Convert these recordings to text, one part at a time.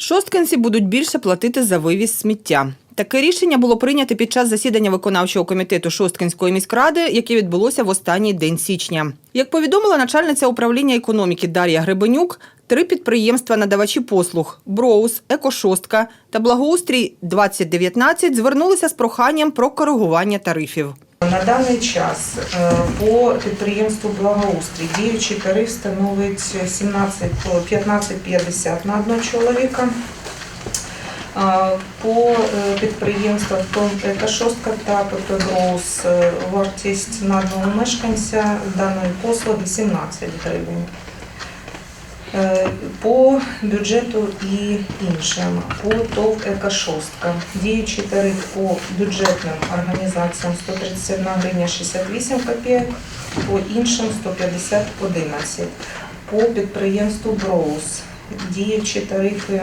Шосткинці будуть більше платити за вивіз сміття. Таке рішення було прийнято під час засідання виконавчого комітету Шосткинської міськради, яке відбулося в останній день січня. Як повідомила начальниця управління економіки Дар'я Гребенюк, три підприємства надавачі послуг Броус, Екошостка та Благоустрій 2019 звернулися з проханням про коригування тарифів. На даний час е, по підприємству благоустрій діючий тариф становить 17, 15,50 на одного чоловіка. По е, підприємствах «Та шостка» та ПП е, вартість на одного мешканця даної послуги 17 гривень. Е, По бюджету і іншим, по ТОВ «Екошостка». Діючий тариф по бюджетним організаціям 131 гривня 68 копійок, по іншим 150,11. По підприємству «Броус» діючі тарифи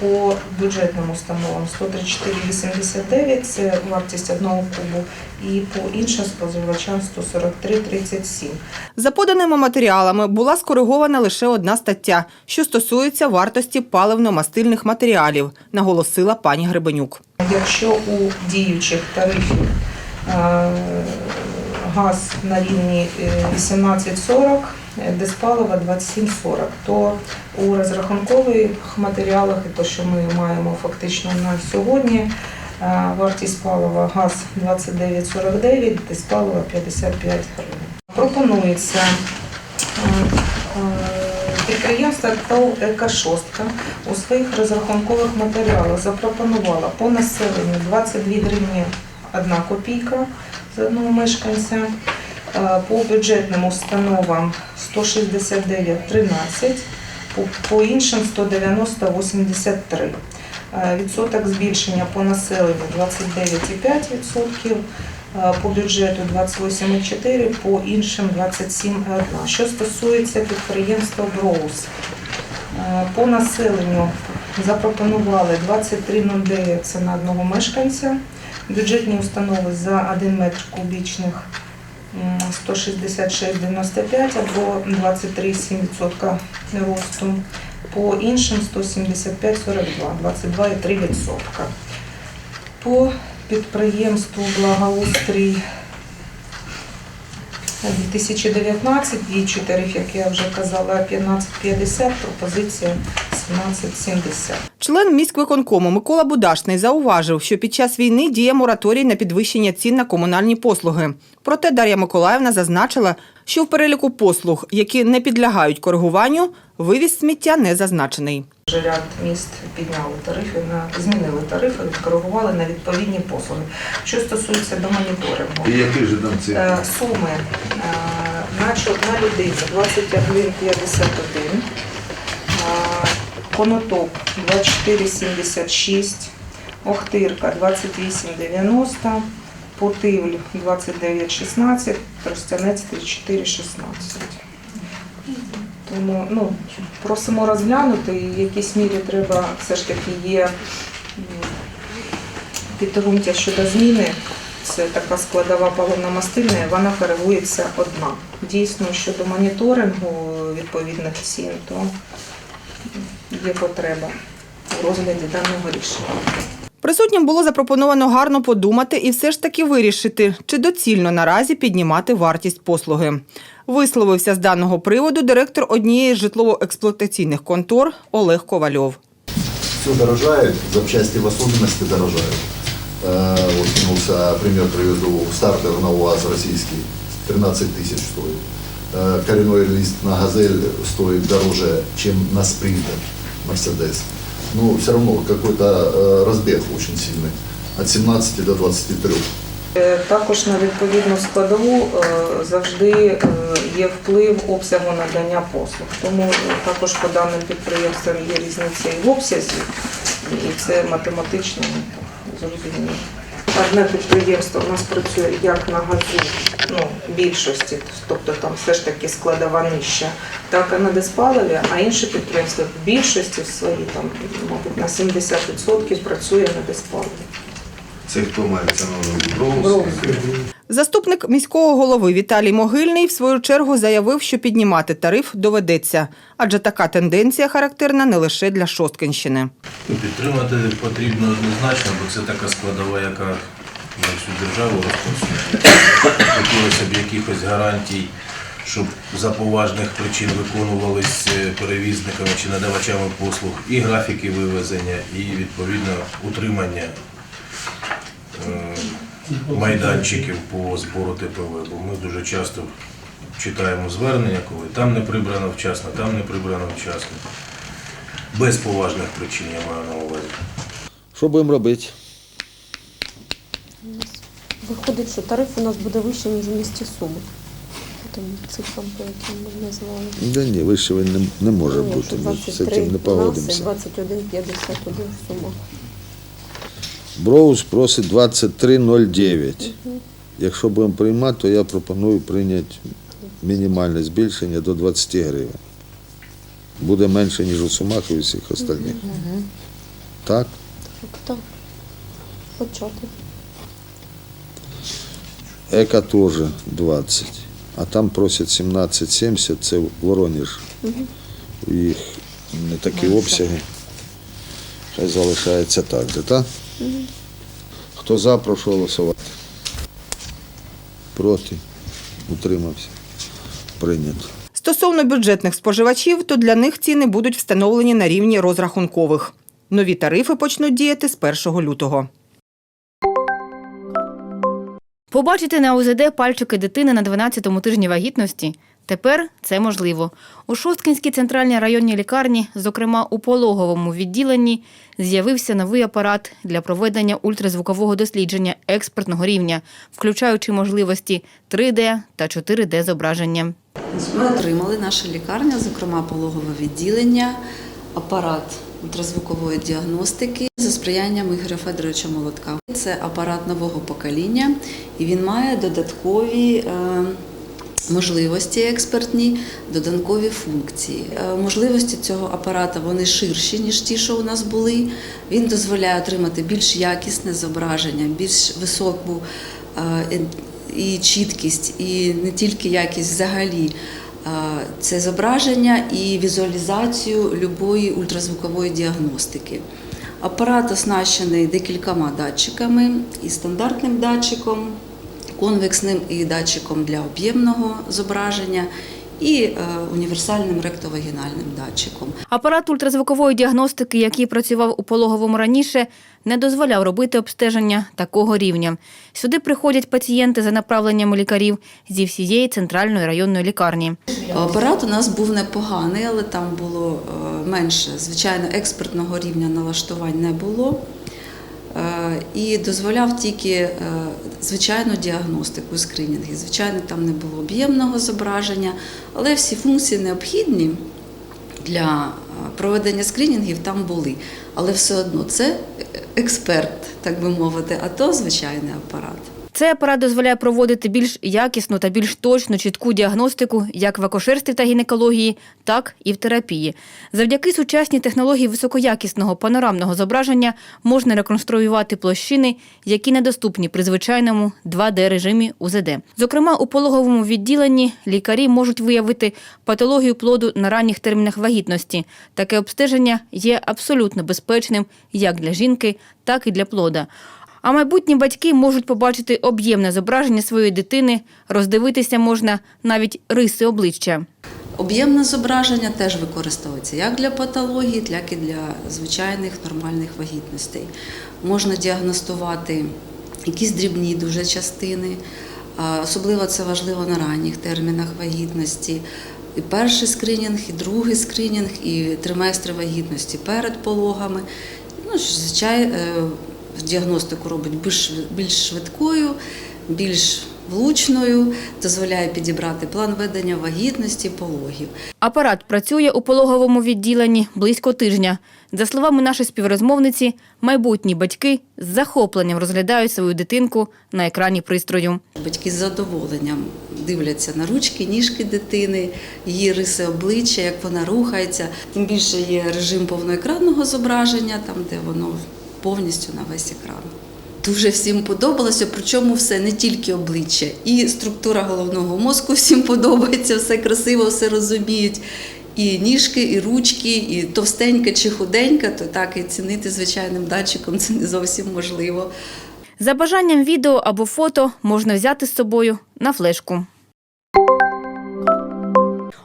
по бюджетним установам 134,89 – це вартість одного кубу, і по іншим споживачам 143,37. За поданими матеріалами була скоригована лише одна стаття, що стосується вартості паливно-мастильних матеріалів, наголосила пані Гребенюк. Якщо у діючих тарифів е, газ на рівні е, 18,40, е, диспалива 27,40, то у розрахункових матеріалах, і то, що ми маємо фактично на сьогодні, е, вартість палива газ 29,49, диспалива 55 гривень. Пропонується е, е, підприємство ТОВ «Екошостка» у своїх розрахункових матеріалах запропонувала по населенню 22 гривні 1 копійка з одного мешканця, е, по бюджетним установам 169,13, по, іншим 190,83. Е, Відсоток збільшення по населенню 29,5%, е, по бюджету 28,4%, по іншим 27,1%. Що стосується підприємства «Броус», Е, По населенню запропонували 23,09 це на одного мешканця. Бюджетні установи за 1 метр кубічних 166,95 або 23,7% росту. По іншим 175,42, 22,3%. По підприємству благоустрій 2019 діючий тариф, як я вже казала, 15,50, пропозиція 17,70. Член міськвиконкому Микола Будашний зауважив, що під час війни діє мораторій на підвищення цін на комунальні послуги. Проте Дар'я Миколаївна зазначила, що в переліку послуг, які не підлягають коригуванню, вивіз сміття не зазначений. Вже ряд міст підняли тарифи, на змінили тарифи, відкоригували на відповідні послуги. Що стосується до моніторингу, І які ж там ці? Е, суми е, на, чо- на людину 21,51, е, Конотоп 24,76, Охтирка 28,90, Потивль 29,16, Тростянець 34,16. Тому ну, просимо розглянути, і в якійсь мірі треба все ж таки є підґрунтя щодо зміни. Це така складова паливно-мастильна, і вона коригується одна. Дійсно, щодо моніторингу відповідних цін, то є потреба у розгляді даного рішення. Присутнім було запропоновано гарно подумати і все ж таки вирішити, чи доцільно наразі піднімати вартість послуги. Висловився з даного приводу директор однієї з житлово-експлуатаційних контор Олег Ковальов. все дорожает, запчасти в особенности дорожают. Э, Вот кинулся, пример приведу, стартер на УАЗ российский, 13 тысяч стоит. Э, Коренной лист на «Газель» стоит дороже, чем на «Спринтер» Мерседес. Ну, все равно какой-то э, разбег очень сильный, от 17 до 23. Е, Також на відповідну складову е, завжди е, є вплив обсягу надання послуг. Тому також по даним підприємствам є різниця і в обсязі, і це математично зрозуміло. Одне підприємство у нас працює як на газу, ну, більшості, тобто там все ж таки складова нижча, так і на диспаливі, а інше підприємство в більшості свої, там, мабуть, на 70% працює на диспаливі. Це хто мається на увазі? Заступник міського голови Віталій Могильний в свою чергу заявив, що піднімати тариф доведеться, адже така тенденція характерна не лише для Шосткинщини. Підтримати потрібно однозначно, бо це така складова, яка на всю державу розповсюджена. Хотілося б якихось гарантій, щоб за поважних причин виконувались е, перевізниками чи надавачами послуг і графіки вивезення, і відповідно утримання майданчиків по збору ТПВ. Бо ми дуже часто читаємо звернення, коли там не прибрано вчасно, там не прибрано вчасно. Без поважних причин я маю на увазі. Що будемо робити? Виходить, що тариф у нас буде вищий, ніж у місті Суми. Тим цифрам, по яким ми не знали. Да ні, вище він не, не може бути. Ми з цим не погодимося. 21,51 в Сумах. Броуз просить 23,09. Якщо будемо приймати, то я пропоную прийняти мінімальне збільшення до 20 гривень. Буде менше, ніж у Сумах і всіх остальних. Так? Так, так. Почати. Ека теж 20. А там просять 17,70, це Воронеж. У їх не такі обсяги. Хай залишається так же, так? Хто за, прошу голосувати. Проти. Утримався. Прийнято. Стосовно бюджетних споживачів, то для них ціни будуть встановлені на рівні розрахункових. Нові тарифи почнуть діяти з 1 лютого. Побачити на УЗД пальчики дитини на 12-му тижні вагітності тепер це можливо. У Шосткинській центральній районній лікарні, зокрема у пологовому відділенні, з'явився новий апарат для проведення ультразвукового дослідження експертного рівня, включаючи можливості 3D та 4D зображення. Ми отримали наша лікарня, зокрема пологове відділення, апарат ультразвукової діагностики за сприянням Ігоря Федоровича Молотка. Це апарат нового покоління, і він має додаткові. е, Можливості експертні, додаткові функції. Е, Можливості цього апарата вони ширші, ніж ті, що у нас були. Він дозволяє отримати більш якісне зображення, більш високу е, і чіткість, і не тільки якість взагалі. е, Це зображення і візуалізацію любої ультразвукової діагностики. Апарат оснащений декількома датчиками і стандартним датчиком, конвексним і датчиком для об'ємного зображення, і е, універсальним ректовагінальним датчиком. Апарат ультразвукової діагностики, який працював у пологовому раніше, не дозволяв робити обстеження такого рівня. Сюди приходять пацієнти за направленням лікарів зі всієї центральної районної лікарні. Апарат у нас був непоганий, але там було е, менше. Звичайно, експертного рівня налаштувань не було. Е, І дозволяв тільки е, звичайну діагностику, скринінги. Звичайно, там не було об'ємного зображення, але всі функції необхідні для е, проведення скринінгів там були. Але все одно це експерт, так би мовити, а то звичайний апарат. Цей апарат дозволяє проводити більш якісну та більш точну чітку діагностику як в акушерстві та гінекології, так і в терапії. Завдяки сучасній технології високоякісного панорамного зображення можна реконструювати площини, які недоступні при звичайному 2D-режимі УЗД. Зокрема, у пологовому відділенні лікарі можуть виявити патологію плоду на ранніх термінах вагітності. Таке обстеження є абсолютно безпечним як для жінки, так і для плода. А майбутні батьки можуть побачити об'ємне зображення своєї дитини, роздивитися можна навіть риси обличчя. Об'ємне зображення теж використовується як для патології, так і для звичайних нормальних вагітностей. Можна діагностувати якісь дрібні дуже частини, особливо це важливо на ранніх термінах вагітності. І перший скринінг, і другий скринінг, і триместри вагітності перед пологами. Ну, звичайно, діагностику робить більш, більш швидкою, більш влучною, дозволяє підібрати план ведення вагітності, пологів. Апарат працює у пологовому відділенні близько тижня. За словами нашої співрозмовниці, майбутні батьки з захопленням розглядають свою дитинку на екрані пристрою. Батьки з задоволенням дивляться на ручки, ніжки дитини, її риси обличчя, як вона рухається. Тим більше є режим повноекранного зображення, там де воно повністю на весь екран. Дуже всім подобалося, причому все не тільки обличчя, і структура головного мозку всім подобається, все красиво, все розуміють. І ніжки, і ручки, і товстенька чи худенька, то так і цінити звичайним датчиком це не зовсім можливо. За бажанням відео або фото можна взяти з собою на флешку.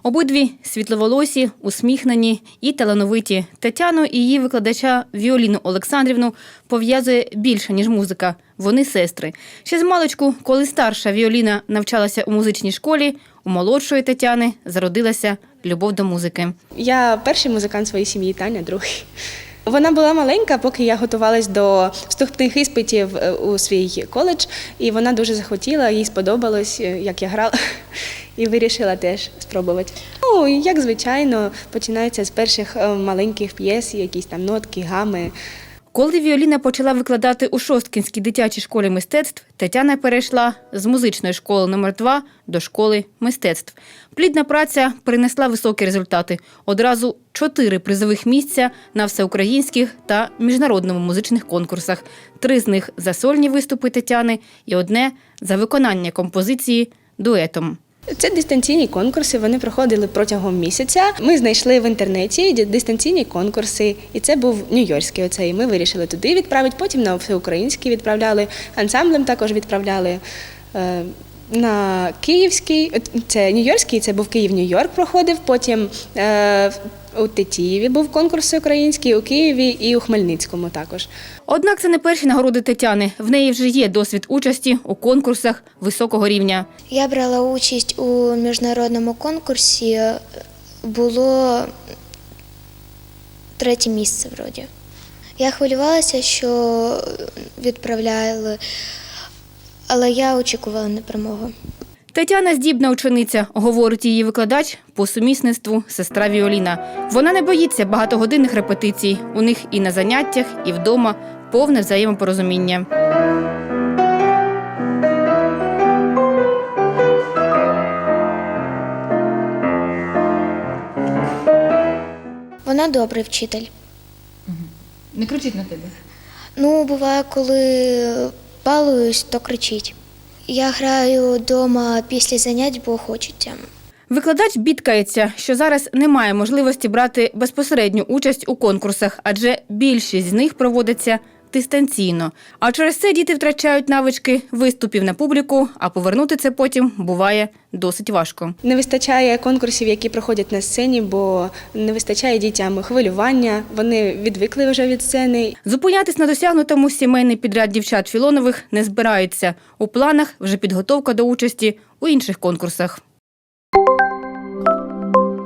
Обидві світловолосі, усміхнені і талановиті. Тетяну і її викладача Віоліну Олександрівну пов'язує більше, ніж музика. Вони сестри. Ще з маличку, коли старша Віоліна навчалася у музичній школі, у молодшої Тетяни зародилася любов до музики. Я перший музикант своєї сім'ї, Таня другий. Вона була маленька, поки я готувалась до вступних іспитів е, у свій коледж, і вона дуже захотіла, їй сподобалось, е, як я грала, і вирішила теж спробувати. Ну, як звичайно, починається з перших е, маленьких п'єс, якісь там нотки, гами. Коли Віоліна почала викладати у Шосткінській дитячій школі мистецтв, Тетяна перейшла з музичної школи номер 2 до школи мистецтв. Плідна праця принесла високі результати. Одразу чотири призових місця на всеукраїнських та міжнародному музичних конкурсах. Три з них за сольні виступи Тетяни і одне за виконання композиції дуетом. Це дистанційні конкурси. Вони проходили протягом місяця. Ми знайшли в інтернеті дистанційні конкурси, і це був Нью-Йоркський. Оцей. Ми вирішили туди відправити. Потім на всеукраїнський відправляли, ансамблем також відправляли. Е, На Київський, це Нью-Йоркський, це був Київ, Нью-Йорк проходив. Потім е, у Тетіїві був конкурс український, у Києві і у Хмельницькому також. Однак це не перші нагороди Тетяни. В неї вже є досвід участі у конкурсах високого рівня. Я брала участь у міжнародному конкурсі. Було третє місце вроді. Я хвилювалася, що відправляли, але я очікувала на перемогу. Тетяна здібна учениця, говорить її викладач по сумісництву сестра Віоліна. Вона не боїться багатогодинних репетицій. У них і на заняттях, і вдома повне взаємопорозуміння. Вона добрий вчитель. Не кричить на тебе. Ну, буває, коли балуюсь, то кричить. Я граю вдома після занять, бо хочеться. Викладач бідкається, що зараз немає можливості брати безпосередню участь у конкурсах, адже більшість з них проводиться дистанційно. А через це діти втрачають навички виступів на публіку, а повернути це потім буває досить важко. Не вистачає конкурсів, які проходять на сцені, бо не вистачає дітям хвилювання. Вони відвикли вже від сцени. Зупинятись на досягнутому сімейний підряд дівчат Філонових не збирається. У планах вже підготовка до участі у інших конкурсах.